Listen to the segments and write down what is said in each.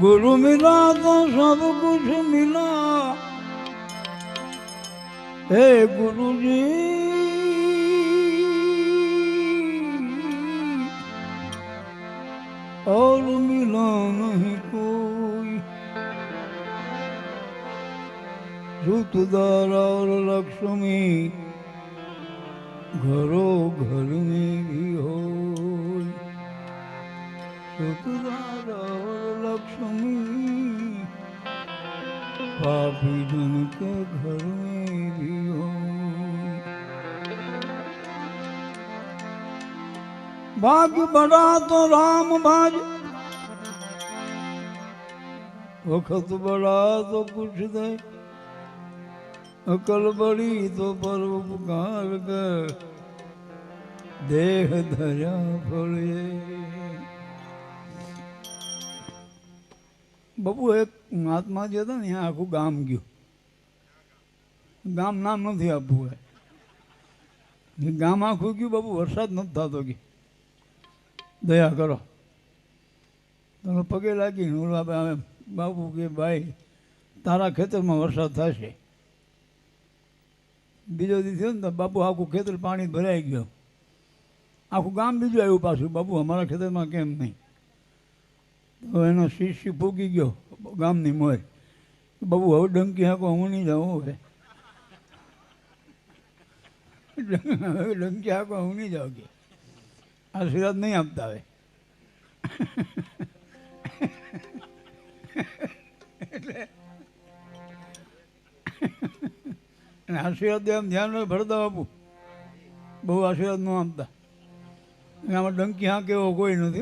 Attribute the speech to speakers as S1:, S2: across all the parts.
S1: गुरु मिला तो सब कुछ मिला हे गुरु जी और मिला नहीं कोई सुतदार और लक्ष्मी घरो घर में भी हो सुतदार और લક્ષ્મી પાપી જન કે ઘર ભાગ બડા તો રામ ભાજ વખત બડા તો પૂછ દે અકલ બળી તો પર ઉપકાર કર દેહ ધર્યા ફળે બાપુ એક મહાત્મા જે હતા ને ત્યાં આખું ગામ ગયું. ગામ નામ નથી આપવું એ ગામ આખું ગયું બાપુ, વરસાદ નથી થતો કે. દયા કરો. તમે પગે લાગીને ઓલા બા- બાપુ કે, ભાઈ, તારા ખેતરમાં વરસાદ થશે. બીજો દી થયો ને, તો બાપુ આખું ખેતર પાણી ભરાઈ ગયો. આખું ગામ બીજું આવ્યું પાછું. બાપુ, અમારા ખેતરમાં કેમ નહીં? એનો શિષ્ય ફૂગી ગયો, ગામની મોર બાબુ, હવે ડંકી હાકો હું નહીં જાઉં હવે. હવે ડંકી હાકો હું નહીં જાઉં કે. આશીર્વાદ નહીં આપતા હવે. એટલે આશીર્વાદ આમ ધ્યાન ભરતા બાપુ. બહુ આશીર્વાદ ન આપતા. આમાં ડંકી હાંક એવો કોઈ નથી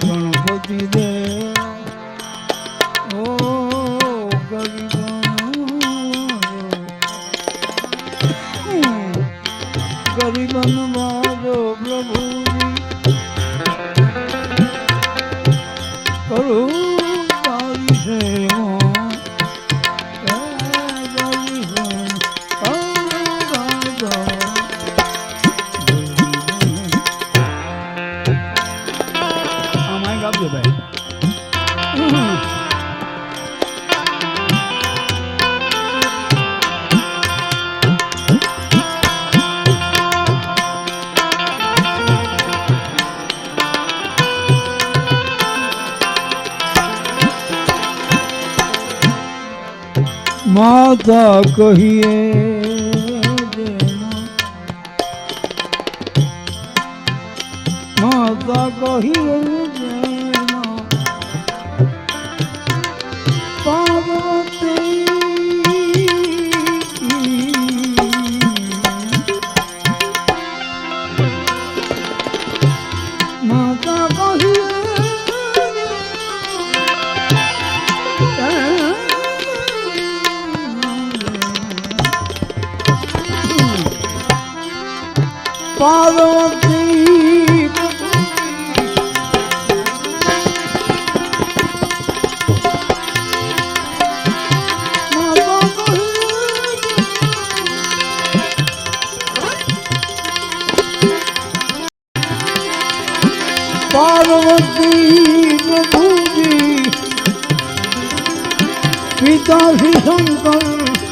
S1: ગણપતિ દેવ માતા કહીએ માતા કહીએ પાર્વતી પાર્વતી પ્રભુજી પિતા શ્રી શંકર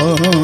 S2: Oh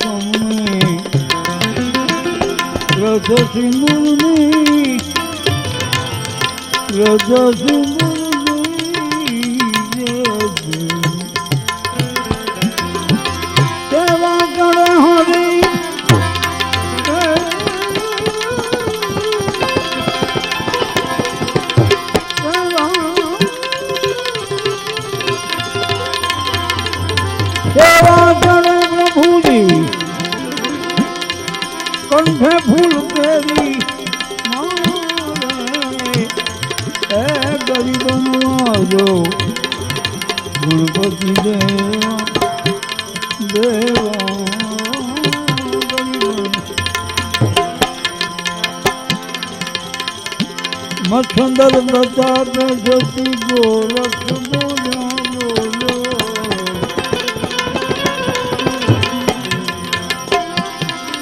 S1: ગમે રજ સિંદૂરની રજ ગણપતિ દેવા. દેવા મચ્છંદર પ્રતાપ જતી ગોરખ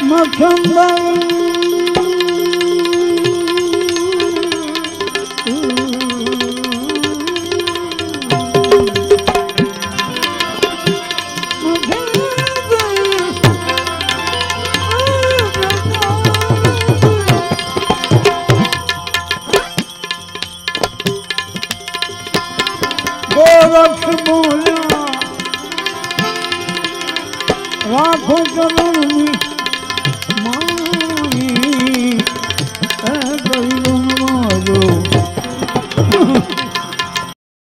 S1: મખંબર